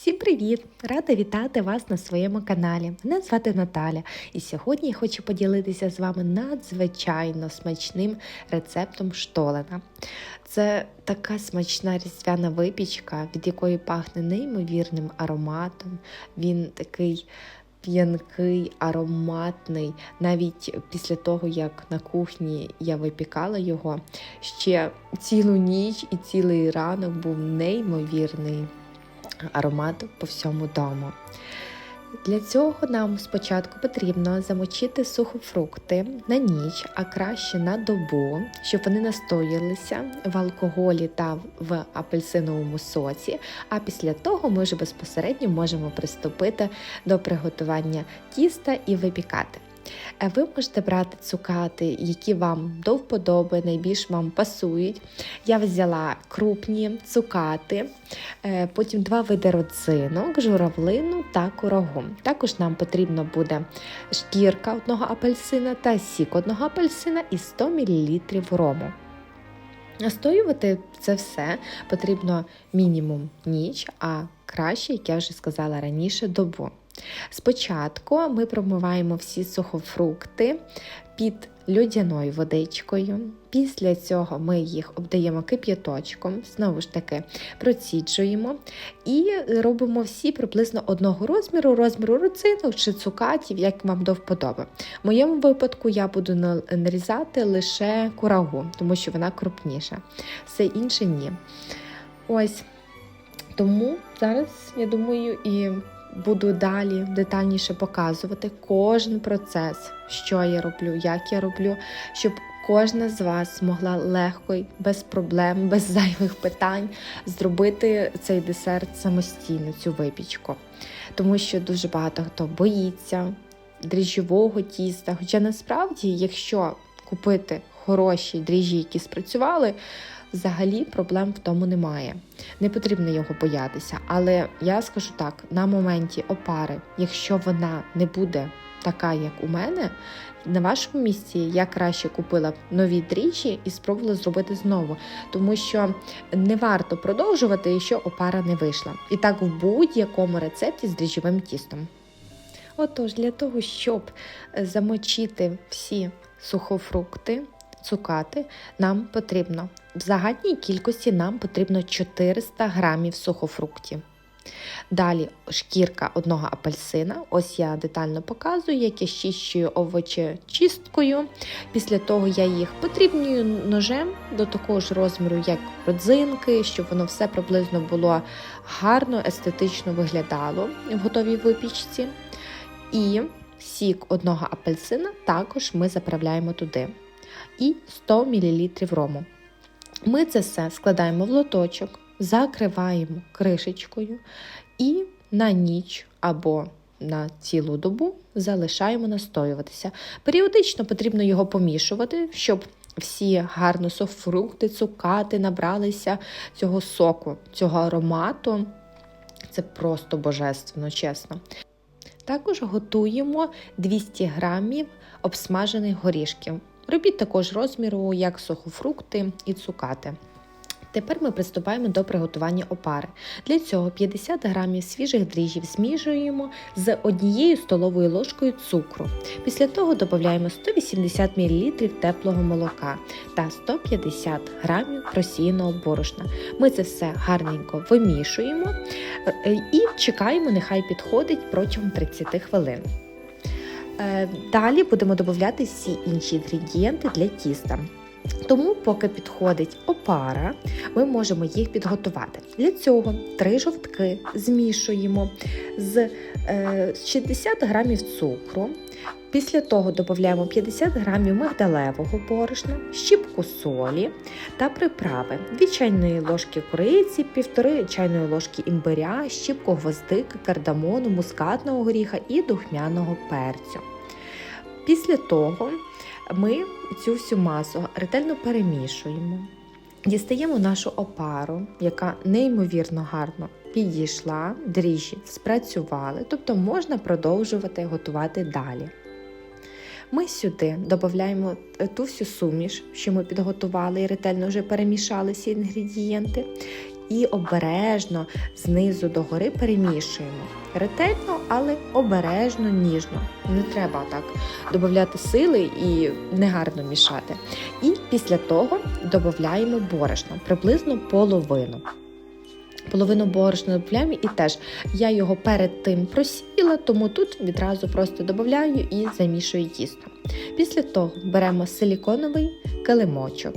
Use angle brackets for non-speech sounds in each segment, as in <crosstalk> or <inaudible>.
Всім привіт! Рада вітати вас на своєму каналі. Мене звати Наталя, і сьогодні я хочу поділитися з вами надзвичайно смачним рецептом штолена. Це така смачна різдвяна випічка, від якої пахне неймовірним ароматом. Він такий п'янкий, ароматний. Навіть після того, як на кухні я випікала його, ще цілу ніч і цілий ранок був неймовірний аромат по всьому дому. Для цього нам спочатку потрібно замочити сухофрукти на ніч, а краще на добу, щоб вони настоялися в алкоголі та в апельсиновому соці. А після того ми вже безпосередньо можемо приступити до приготування тіста і випікати. Е, Ви можете брати цукати, які вам до вподоби, найбільш вам пасують. Я взяла крупні цукати, е, потім два види родзинок, журавлину та курагу. Також нам потрібно буде шкірка одного апельсина та сік одного апельсина і 100 мл рому. Настоювати це все потрібно мінімум ніч, а краще, як я вже сказала раніше, добу. Спочатку ми промиваємо всі сухофрукти під льодяною водичкою. Після цього ми їх обдаємо кип'яточком, знову ж таки проціджуємо і робимо всі приблизно одного розміру, розміру роцинок чи цукатів, як вам до вподоби. В моєму випадку я буду нарізати лише курагу, тому що вона крупніша. Все інше ні. Ось. Тому зараз, я думаю, і буду далі детальніше показувати кожен процес, що я роблю, як я роблю, щоб кожна з вас могла легко без проблем, без зайвих питань зробити цей десерт самостійно, цю випічку. Тому що дуже багато хто боїться дріжджового тіста. Хоча насправді, якщо купити хороші дріжджі, які спрацювали, взагалі проблем в тому немає. Не потрібно його боятися. Але я скажу так: на моменті опари, якщо вона не буде така, як у мене, на вашому місці я краще купила б нові дріжджі і спробувала зробити знову, тому що не варто продовжувати, якщо опара не вийшла. І так в будь-якому рецепті з дріжджовим тістом. Отож, для того, щоб замочити всі сухофрукти, цукати, нам потрібно в загальній кількості нам потрібно 400 грамів сухофруктів. Далі шкірка одного апельсина. Ось я детально показую, як я щищую овочі чисткою. Після того я їх потрібнюю ножем до такого ж розміру, як родзинки, щоб воно все приблизно було гарно, естетично виглядало в готовій випічці. І сік одного апельсина також ми заправляємо туди. І 100 мл рому. Ми це все складаємо в лоточок, закриваємо кришечкою і на ніч або на цілу добу залишаємо настоюватися. Періодично потрібно його помішувати, щоб всі гарно софрукти, цукати набралися цього соку, цього аромату. Це просто божественно, чесно. Також готуємо 200 грамів обсмажених горішків. Робіть також розміру, як сухофрукти і цукати. Тепер ми приступаємо до приготування опари. Для цього 50 грамів свіжих дріжджів змішуємо з однією столовою ложкою цукру. Після того додаємо 180 мл теплого молока та 150 грамів просіяного борошна. Ми це все гарненько вимішуємо і чекаємо, нехай підходить протягом 30 хвилин. Далі будемо додати всі інші інгредієнти для тіста. Тому, поки підходить опара, ми можемо їх підготувати. Для цього три жовтки змішуємо з 60 грамів цукру. Після того додаємо 50 грамів мигдалевого борошна, щіпку солі та приправи, 2 чайної ложки кориці, 1,5 чайної ложки імбиря, щіпку гвоздики, кардамону, мускатного горіха і духмяного перцю. Після того ми цю всю масу ретельно перемішуємо, дістаємо нашу опару, яка неймовірно гарно підійшла, дріжджі спрацювали, тобто можна продовжувати готувати далі. Ми сюди додаємо ту всю суміш, що ми підготували і ретельно вже перемішали всі інгредієнти. І обережно знизу до гори перемішуємо. Ретельно, але обережно, ніжно. Не треба так додати сили і негарно мішати. І після того додаємо борошно, приблизно половину. Половину борошна додаємо і теж я його перед тим просіяла, тому тут відразу просто додаю і замішую тісто. Після того беремо силіконовий килимочок,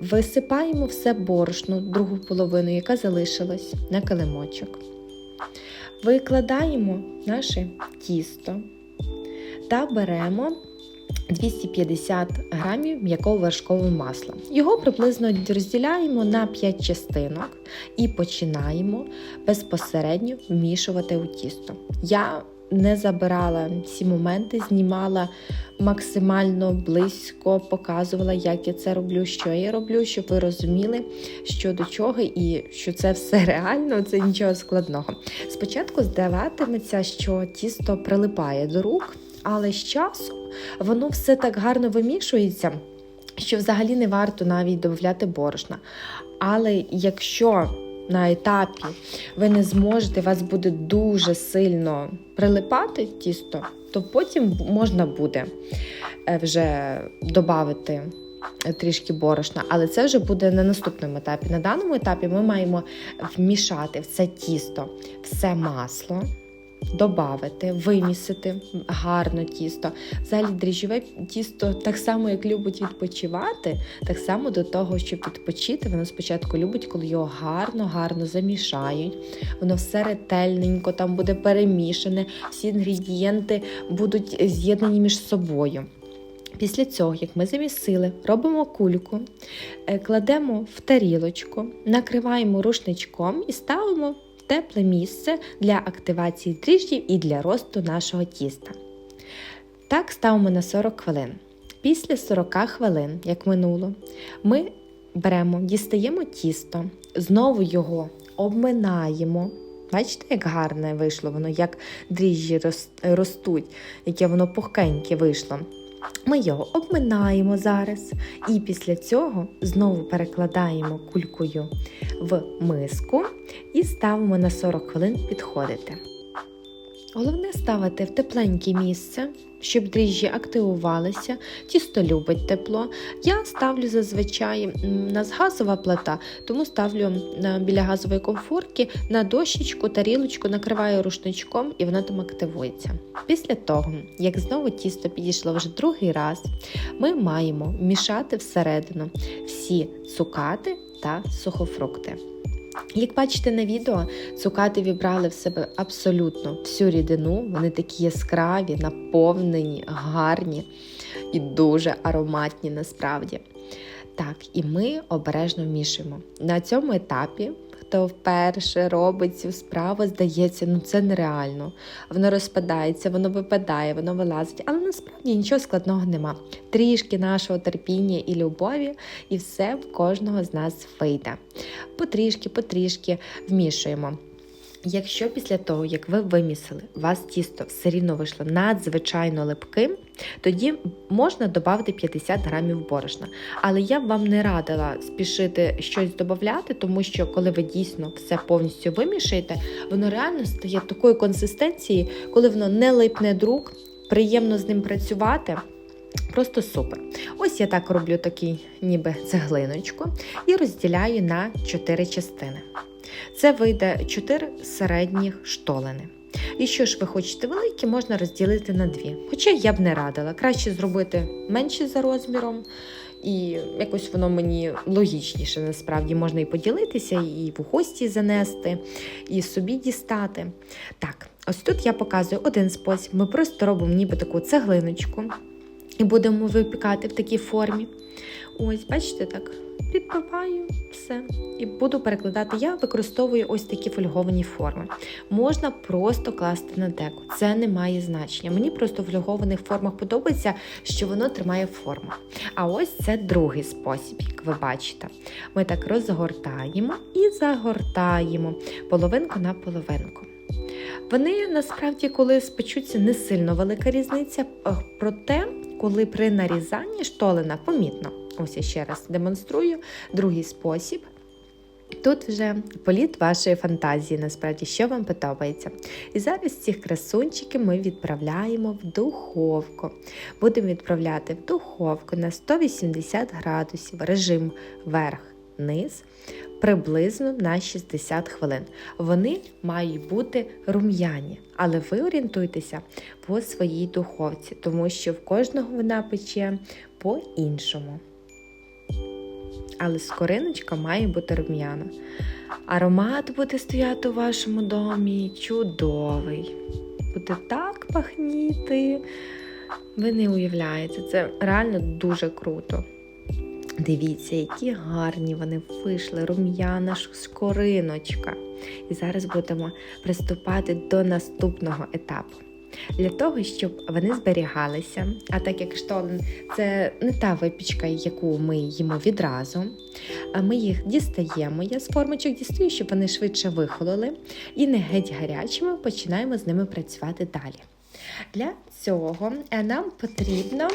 висипаємо все борошно, другу половину, яка залишилась, на килимочок. Викладаємо наше тісто та беремо 250 грамів м'якого вершкового масла. Його приблизно розділяємо на 5 частинок і починаємо безпосередньо вмішувати у тісто. Я не забирала ці моменти, знімала максимально близько, показувала, як я це роблю, що я роблю, щоб ви розуміли, що до чого і що це все <laughs> реально, це нічого складного. Спочатку здаватиметься, що тісто прилипає до рук, але з часом воно все так гарно вимішується, що взагалі не варто навіть додати борошна. Але якщо на етапі ви не зможете, вас буде дуже сильно прилипати тісто, то потім можна буде е, вже додати трішки борошна, але це вже буде на наступному етапі. На даному етапі ми маємо вмішати в це тісто все масло добавити, вимісити гарно тісто. Взагалі дріжджове тісто так само, як любить відпочивати, так само до того, щоб відпочити, воно спочатку любить, коли його гарно-гарно замішають. Воно все ретельненько, там буде перемішане, всі інгредієнти будуть з'єднані між собою. Після цього, як ми замісили, робимо кульку, е, кладемо в тарілочку, накриваємо рушничком і ставимо тепле місце для активації дріжджів і для росту нашого тіста. Так ставимо на 40 хвилин. Після 40 хвилин, як минуло, ми беремо, дістаємо тісто, знову його обминаємо. Бачите, як гарне вийшло воно, як дріжджі ростуть, яке воно пухкеньке вийшло. Ми його обминаємо зараз, і після цього знову перекладаємо кулькою в миску і ставимо на 40 хвилин підходити. Головне ставити в тепленьке місце, щоб дріжджі активувалися, тісто любить тепло. Я ставлю зазвичай у нас газова плита, тому ставлю біля газової комфорки на дощечку, тарілочку, накриваю рушничком і воно там активується. Після того, як знову тісто підійшло вже другий раз, ми маємо мішати всередину всі цукати та сухофрукти. Як бачите на відео, цукати вібрали в себе абсолютно всю рідину, вони такі яскраві, наповнені, гарні і дуже ароматні насправді. Так, і ми обережно вмішуємо. На цьому етапі хто вперше робить цю справу, здається, ну це нереально. Воно розпадається, воно випадає, воно вилазить, але насправді нічого складного нема. Трішки нашого терпіння і любові, і все в кожного з нас вийде. Потрішки, потрішки вмішуємо. Якщо після того, як ви вимісили, у вас тісто все рівно вийшло надзвичайно липким, тоді можна додати 50 грамів борошна. Але я б вам не радила спішити щось додати, тому що коли ви дійсно все повністю вимішаєте, воно реально стає такої консистенції, коли воно не липне друг, приємно з ним працювати. Просто супер. Ось я так роблю такий ніби цеглиночку і розділяю на 4 частини. Це вийде 4 середніх штолени. І що ж ви хочете великі, можна розділити на дві. Хоча я б не радила. Краще зробити менші за розміром, і якось воно мені логічніше, насправді можна і поділитися, і в гості занести, і собі дістати. Так, ось тут я показую один спосіб. Ми просто робимо ніби таку цеглиночку і будемо випікати в такій формі. Ось, бачите, так, підпиваю все. І буду перекладати. Я використовую ось такі фольговані форми. Можна просто класти на деку. Це не має значення. Мені просто в фольгованих формах подобається, що воно тримає форму. А ось це другий спосіб, як ви бачите. Ми так розгортаємо і загортаємо половинку на половинку. Вони насправді, коли спечуться, не сильно велика різниця, проте, коли при нарізанні штолена помітно. Ось я ще раз демонструю другий спосіб. Тут вже політ вашої фантазії, насправді, що вам подобається. І зараз цих красунчиків ми відправляємо в духовку. Будемо відправляти в духовку на 180 градусів, режим верх-низ, приблизно на 60 хвилин. Вони мають бути рум'яні, але ви орієнтуйтеся по своїй духовці, тому що в кожного вона пече по-іншому але скориночка має бути рум'яна. Аромат буде стояти у вашому домі чудовий. Буде так пахніти. Ви не уявляєте, це реально дуже круто. Дивіться, які гарні вони вийшли, рум'яна скориночка. І зараз будемо приступати до наступного етапу. Для того, щоб вони зберігалися, а так як штолен це не та випічка, яку ми їмо відразу, ми їх дістаємо. Я з формочок дістаю, щоб вони швидше вихололи, і не геть гарячими починаємо з ними працювати далі. Для цього е, нам потрібно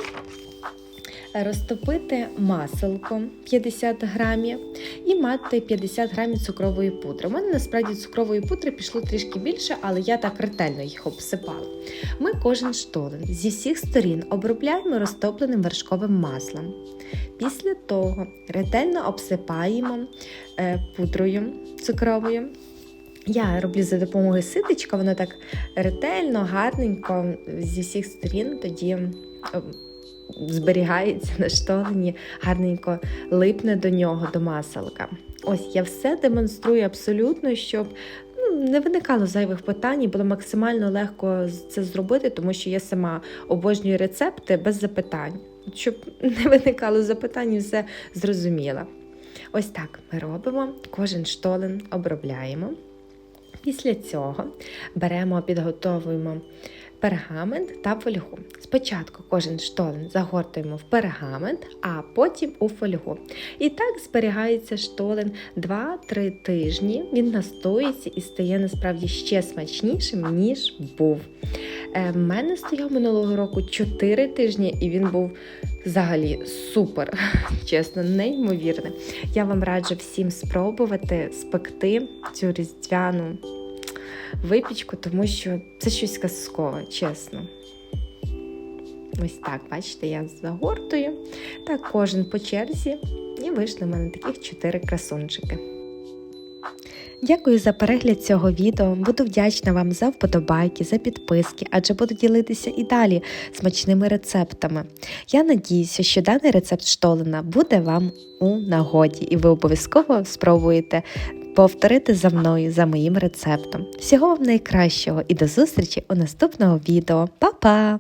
розтопити маселко 50 грамів і мати 50 грамів цукрової пудри. У мене насправді цукрової пудри пішло трішки більше, але я так ретельно їх обсипала. Ми кожен штолен зі всіх сторін обробляємо розтопленим вершковим маслом. Після того ретельно обсипаємо е, пудрою цукровою. Я роблю за допомогою ситочка, воно так ретельно, гарненько зі всіх сторін тоді ем, зберігається <laughs> на штолені, гарненько липне до нього, до маселка. Ось я все демонструю абсолютно, щоб ну, не виникало зайвих питань, і було максимально легко це зробити, тому що я сама обожнюю рецепти без запитань. Щоб <laughs> не виникало запитань, все зрозуміла. Ось так ми робимо, кожен штолен обробляємо. Після цього беремо, підготовуємо пергамент та фольгу. Спочатку кожен штолен загортуємо в пергамент, а потім у фольгу. І так зберігається штолен 2-3 тижні. Він настоїться і стає насправді ще смачнішим, ніж був. Е, мене стояв минулого року 4 тижні, і він був взагалі супер, <laughs> чесно, неймовірне. Я вам раджу всім спробувати спекти цю різдвяну випічку, тому що це щось казкове, чесно. Ось так, бачите, я загортую. Так, кожен по черзі. І вийшли в мене таких чотири красунчики. Дякую за перегляд цього відео. Буду вдячна вам за вподобайки, за підписки, адже буду ділитися і далі смачними рецептами. Я надіюся, що даний рецепт штолена буде вам у нагоді, і ви обов'язково спробуєте повторити за мною за моїм рецептом. Всього вам найкращого і до зустрічі у наступного відео. Па-па!